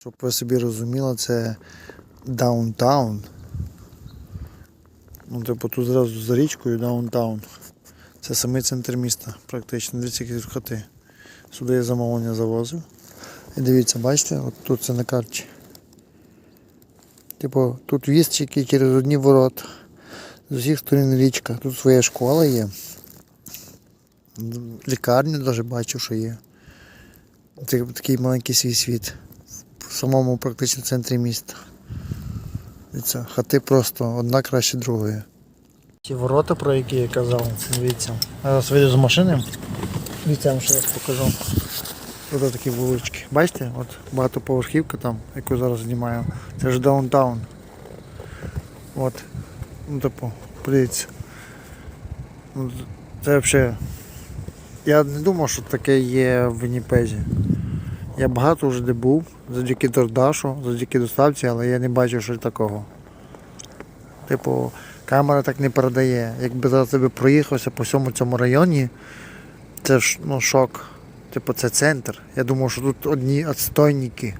Щоб ви собі розуміли, це даунтаун. Ну, типу, тут зразу за річкою даунтаун. Це самий центр міста, практично. Дивіться, які тут хати. Сюди я замовлення завозив. І дивіться, бачите, от тут це на карті. Типу, тут тільки через одні ворота. З усіх сторін річка. Тут своя школа є. Лікарню навіть бачу, що є. Такий маленький свій світ. В самому практично центрі міста. Дивіться, хати просто одна краще другої. Ті ворота, про які я казав, дивіться. Зараз вийду з машини. Дивіться, я покажу. Тут такі вулички. Бачите, от багатоповерхівка там, яку зараз знімаю. Це ж даунтаун. От. Ну, типу, подивіться. Ну, Це взагалі. Я не думав, що таке є в Вінніпезі. Я багато вже де був, завдяки Дордашу, завдяки доставці, але я не бачив щось такого. Типу, камера так не передає. Якби зараз тебе проїхався по всьому цьому районі, це ж ну, шок. Типу, це центр. Я думав, що тут одні відстойники.